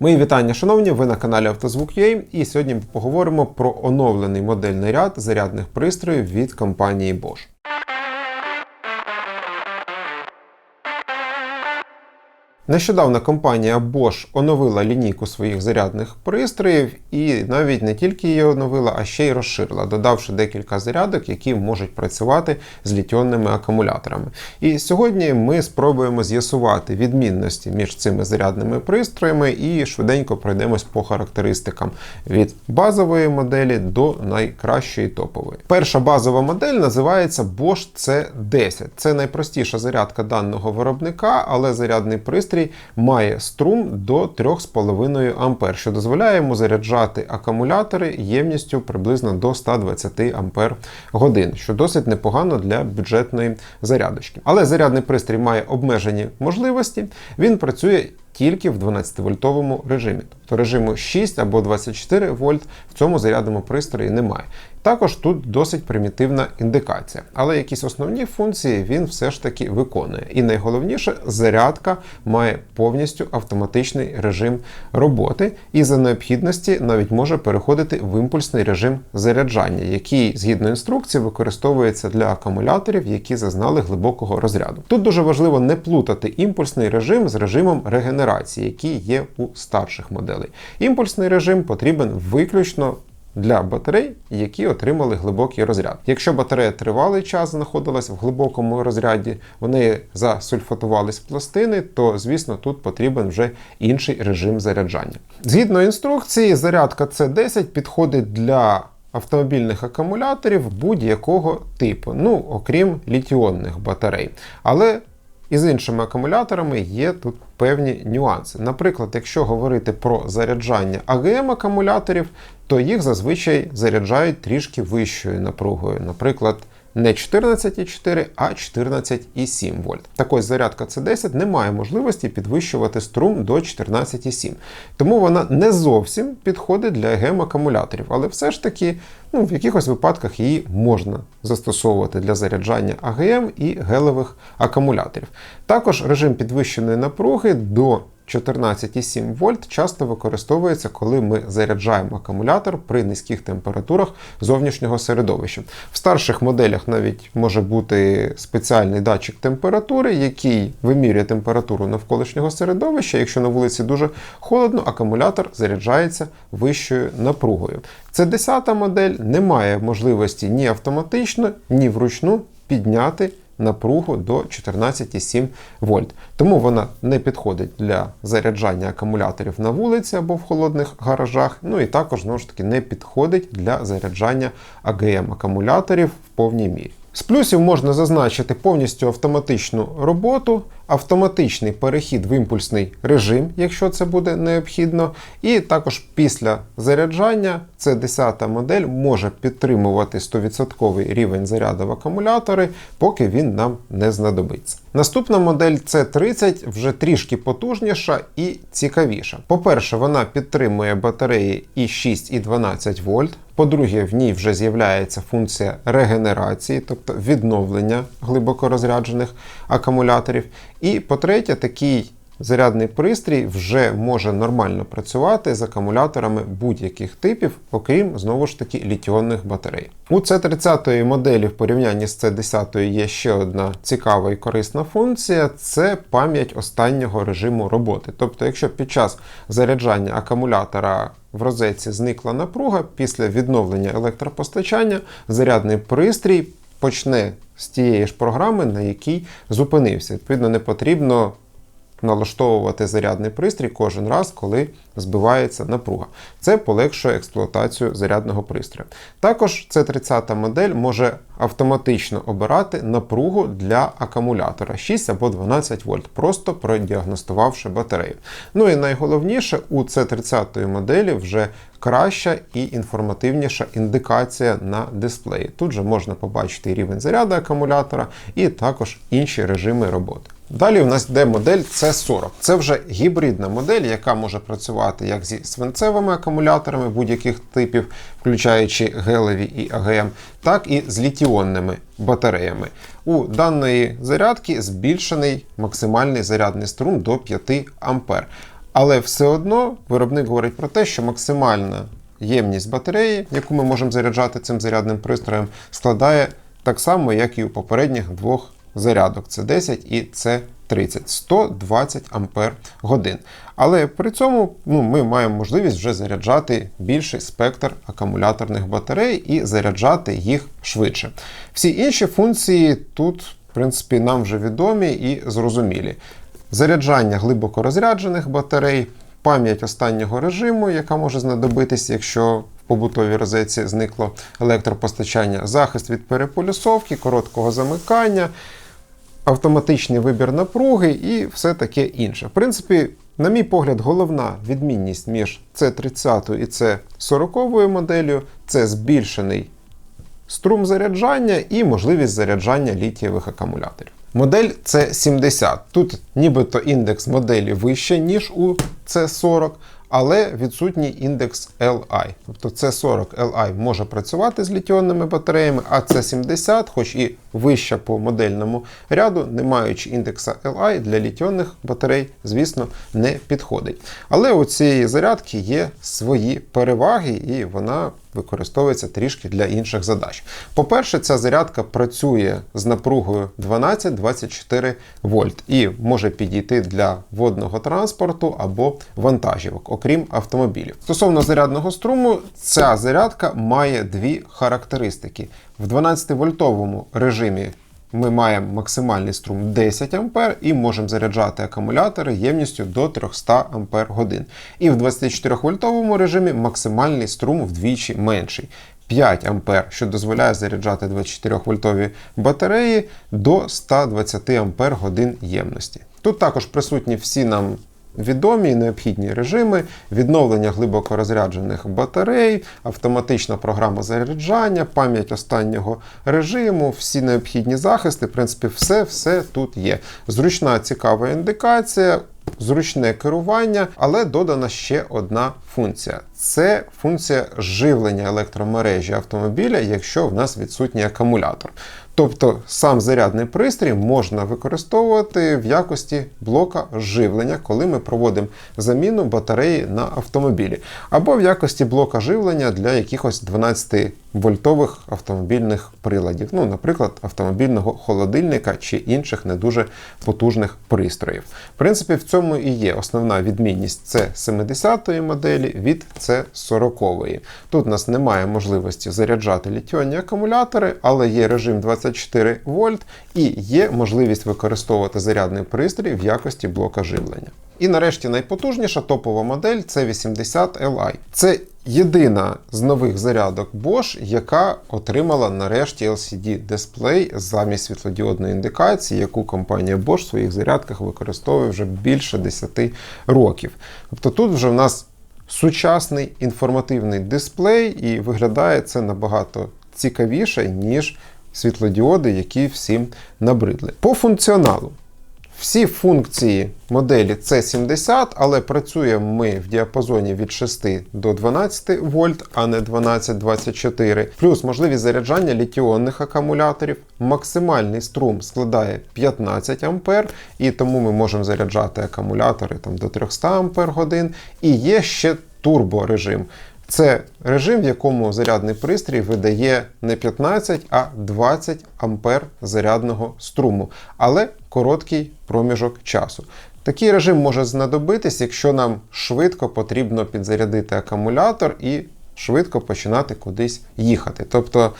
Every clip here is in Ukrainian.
Мої вітання, шановні, ви на каналі Автозвук.ua і сьогодні поговоримо про оновлений модельний ряд зарядних пристроїв від компанії Bosch. Нещодавно компанія Bosch оновила лінійку своїх зарядних пристроїв, і навіть не тільки її оновила, а ще й розширила, додавши декілька зарядок, які можуть працювати з літіонними акумуляторами. І сьогодні ми спробуємо з'ясувати відмінності між цими зарядними пристроями і швиденько пройдемось по характеристикам від базової моделі до найкращої топової. Перша базова модель називається Bosch C10. Це найпростіша зарядка даного виробника, але зарядний пристрій має струм до 3,5 А, що дозволяє йому заряджати акумулятори ємністю приблизно до 120 Ампер годин, що досить непогано для бюджетної зарядочки. Але зарядний пристрій має обмежені можливості. Він працює тільки в 12-вольтовому режимі. Тобто режиму 6 або 24 вольт в цьому зарядному пристрої немає. Також тут досить примітивна індикація, але якісь основні функції він все ж таки виконує. І найголовніше, зарядка має повністю автоматичний режим роботи, і за необхідності навіть може переходити в імпульсний режим заряджання, який згідно інструкції використовується для акумуляторів, які зазнали глибокого розряду. Тут дуже важливо не плутати імпульсний режим з режимом регенерації, який є у старших моделей. Імпульсний режим потрібен виключно для батарей, які отримали глибокий розряд. Якщо батарея тривалий час знаходилась в глибокому розряді, вони засульфатувались в пластини, то звісно тут потрібен вже інший режим заряджання. Згідно інструкції, зарядка C10 підходить для автомобільних акумуляторів будь-якого типу, ну окрім літіонних батарей. Але і з іншими акумуляторами є тут певні нюанси. Наприклад, якщо говорити про заряджання АГМ акумуляторів, то їх зазвичай заряджають трішки вищою напругою. Наприклад, не 14,4, а 14,7 вольт. Так ось зарядка C10 не має можливості підвищувати струм до 14,7. Тому вона не зовсім підходить для ГМ акумуляторів, але все ж таки ну, в якихось випадках її можна застосовувати для заряджання АГМ і гелевих акумуляторів. Також режим підвищеної напруги до 14,7 вольт часто використовується, коли ми заряджаємо акумулятор при низьких температурах зовнішнього середовища. В старших моделях навіть може бути спеціальний датчик температури, який вимірює температуру навколишнього середовища. Якщо на вулиці дуже холодно, акумулятор заряджається вищою напругою. Це 10 модель не має можливості ні автоматично, ні вручну підняти напругу до 14,7 вольт. Тому вона не підходить для заряджання акумуляторів на вулиці або в холодних гаражах. Ну і також знову ж таки не підходить для заряджання АГМ акумуляторів в повній мірі. З плюсів можна зазначити повністю автоматичну роботу, автоматичний перехід в імпульсний режим, якщо це буде необхідно. І також після заряджання це 10 модель може підтримувати 100% рівень заряду в акумулятори, поки він нам не знадобиться. Наступна модель C30 вже трішки потужніша і цікавіша. По-перше, вона підтримує батареї і 6 і 12 вольт. По-друге, в ній вже з'являється функція регенерації, тобто відновлення глибоко розряджених акумуляторів. І по-третє, такий зарядний пристрій вже може нормально працювати з акумуляторами будь-яких типів, окрім знову ж таки літіонних батарей. У C30 моделі в порівнянні з C10 є ще одна цікава і корисна функція це пам'ять останнього режиму роботи. Тобто, якщо під час заряджання акумулятора в розетці зникла напруга, після відновлення електропостачання зарядний пристрій почне з тієї ж програми, на якій зупинився. Відповідно, не потрібно налаштовувати зарядний пристрій кожен раз, коли збивається напруга. Це полегшує експлуатацію зарядного пристрою. Також c 30 модель може автоматично обирати напругу для акумулятора 6 або 12 вольт, просто продіагностувавши батарею. Ну і найголовніше, у c 30 моделі вже краща і інформативніша індикація на дисплеї. Тут же можна побачити рівень заряду акумулятора і також інші режими роботи. Далі у нас йде модель C40. Це вже гібридна модель, яка може працювати як зі свинцевими акумуляторами будь-яких типів, включаючи гелеві і АГМ, так і з літіонними батареями. У даної зарядки збільшений максимальний зарядний струм до 5 А. Але все одно виробник говорить про те, що максимальна ємність батареї, яку ми можемо заряджати цим зарядним пристроєм, складає так само, як і у попередніх двох зарядок: це 10 і це 30 120 ампер годин. Але при цьому ну, ми маємо можливість вже заряджати більший спектр акумуляторних батарей і заряджати їх швидше. Всі інші функції тут, в принципі, нам вже відомі і зрозумілі. Заряджання глибоко розряджених батарей, пам'ять останнього режиму, яка може знадобитись, якщо в побутовій розетці зникло електропостачання, захист від переполюсовки, короткого замикання, автоматичний вибір напруги і все таке інше. В принципі, на мій погляд, головна відмінність між C30 і C40 моделлю це збільшений струм заряджання і можливість заряджання літієвих акумуляторів. Модель C70. Тут нібито індекс моделі вище, ніж у C40, але відсутній індекс LI. Тобто C40 LI може працювати з літіонними батареями, а C70, хоч і вища по модельному ряду, не маючи індекса LI для літіонних батарей, звісно, не підходить. Але у цієї зарядки є свої переваги, і вона використовується трішки для інших задач. По-перше, ця зарядка працює з напругою 12-24 вольт і може підійти для водного транспорту або вантажівок, окрім автомобілів. Стосовно зарядного струму, ця зарядка має дві характеристики. В 12-вольтовому режимі ми маємо максимальний струм 10 А і можемо заряджати акумулятори ємністю до 300 Ампер годин. І в 24-вольтовому режимі максимальний струм вдвічі менший. 5 А, що дозволяє заряджати 24-вольтові батареї до 120 Ампер годин ємності. Тут також присутні всі нам відомі і необхідні режими, відновлення глибоко розряджених батарей, автоматична програма заряджання, пам'ять останнього режиму, всі необхідні захисти, в принципі, все, все тут є. Зручна цікава індикація. Зручне керування, але додана ще одна функція: це функція живлення електромережі автомобіля, якщо в нас відсутній акумулятор. Тобто сам зарядний пристрій можна використовувати в якості блока живлення, коли ми проводимо заміну батареї на автомобілі, або в якості блока живлення для якихось 12 вольтових автомобільних приладів, ну, наприклад, автомобільного холодильника чи інших не дуже потужних пристроїв. В принципі, в цьому і є основна відмінність це 70-ї моделі від це 40-ї. Тут у нас немає можливості заряджати літіонні акумулятори, але є режим 24 вольт і є можливість використовувати зарядний пристрій в якості блока живлення. І нарешті найпотужніша топова модель це 80 Li. Це єдина з нових зарядок Bosch, яка отримала нарешті LCD-дисплей замість світлодіодної індикації, яку компанія Bosch в своїх зарядках використовує вже більше 10 років. Тобто тут вже в нас сучасний інформативний дисплей, і виглядає це набагато цікавіше, ніж світлодіоди, які всім набридли. По функціоналу. Всі функції моделі C70, але працюємо ми в діапазоні від 6 до 12 вольт, а не 12-24. Плюс можливість заряджання літіонних акумуляторів. Максимальний струм складає 15 А, і тому ми можемо заряджати акумулятори там, до 300 Ампер годин. І є ще турборежим. Це режим, в якому зарядний пристрій видає не 15, а 20 ампер зарядного струму, але короткий проміжок часу. Такий режим може знадобитись, якщо нам швидко потрібно підзарядити акумулятор і швидко починати кудись їхати. Тобто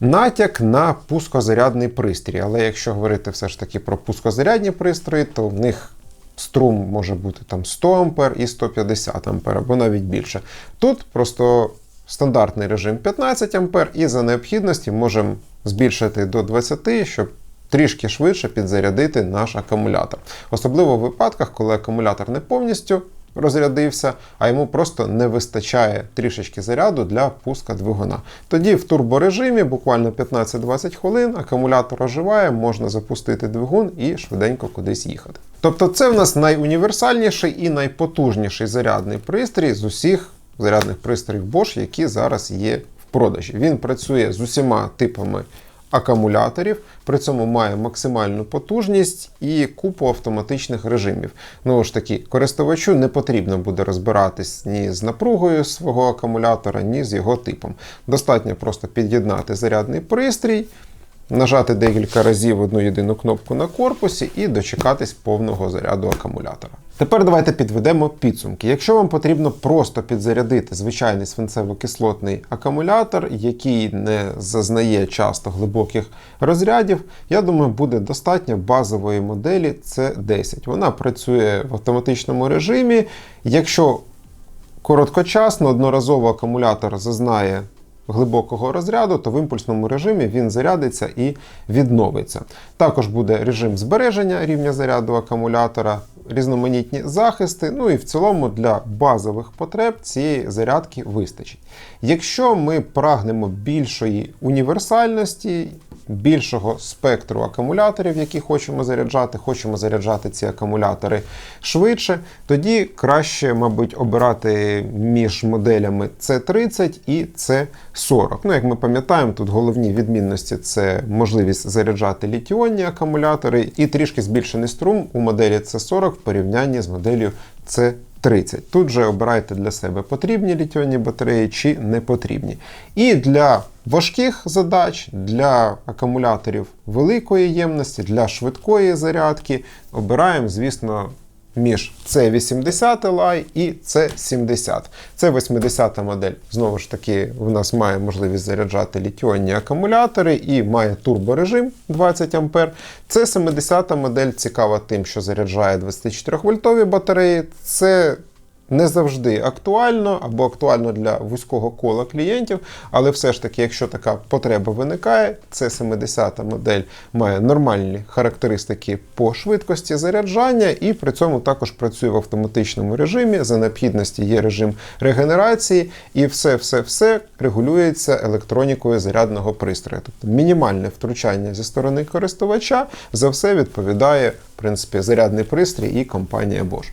натяк на пускозарядний пристрій. Але якщо говорити все ж таки про пускозарядні пристрої, то в них струм може бути там 100 А і 150 А, або навіть більше. Тут просто стандартний режим 15 А, і за необхідності можемо збільшити до 20, щоб трішки швидше підзарядити наш акумулятор. Особливо в випадках, коли акумулятор не повністю розрядився, а йому просто не вистачає трішечки заряду для пуска двигуна. Тоді в турборежимі буквально 15-20 хвилин акумулятор оживає, можна запустити двигун і швиденько кудись їхати. Тобто це в нас найуніверсальніший і найпотужніший зарядний пристрій з усіх зарядних пристроїв Bosch, які зараз є в продажі. Він працює з усіма типами акумуляторів, при цьому має максимальну потужність і купу автоматичних режимів. Ну ж таки, користувачу не потрібно буде розбиратись ні з напругою свого акумулятора, ні з його типом. Достатньо просто під'єднати зарядний пристрій. Нажати декілька разів одну єдину кнопку на корпусі і дочекатись повного заряду акумулятора. Тепер давайте підведемо підсумки. Якщо вам потрібно просто підзарядити звичайний свинцево-кислотний акумулятор, який не зазнає часто глибоких розрядів, я думаю, буде достатньо базової моделі C10. Вона працює в автоматичному режимі. Якщо короткочасно, одноразово акумулятор зазнає глибокого розряду, то в імпульсному режимі він зарядиться і відновиться. Також буде режим збереження рівня заряду акумулятора, різноманітні захисти. Ну і в цілому для базових потреб цієї зарядки вистачить. Якщо ми прагнемо більшої універсальності, більшого спектру акумуляторів, які хочемо заряджати, хочемо заряджати ці акумулятори швидше, тоді краще, мабуть, обирати між моделями C30 і C40. Ну, як ми пам'ятаємо, тут головні відмінності це можливість заряджати літіонні акумулятори і трішки збільшений струм у моделі C40 в порівнянні з моделлю C30. 30. Тут же обирайте для себе потрібні літіонні батареї чи не потрібні. І для важких задач, для акумуляторів великої ємності, для швидкої зарядки обираємо, звісно, між C80 Li і C70. Це 80 модель. Знову ж таки, в нас має можливість заряджати літіонні акумулятори і має турборежим 20 А. Це 70 модель цікава тим, що заряджає 24 вольтові батареї. Це не завжди актуально або актуально для вузького кола клієнтів, але все ж таки, якщо така потреба виникає, це 70-та модель має нормальні характеристики по швидкості заряджання і при цьому також працює в автоматичному режимі. За необхідності є режим регенерації, і все-все-все регулюється електронікою зарядного пристрою. Тобто мінімальне втручання зі сторони користувача за все відповідає в принципі зарядний пристрій і компанія Bosch.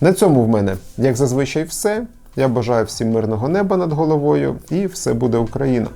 На цьому в мене, як зазвичай, все. Я бажаю всім мирного неба над головою і все буде Україна!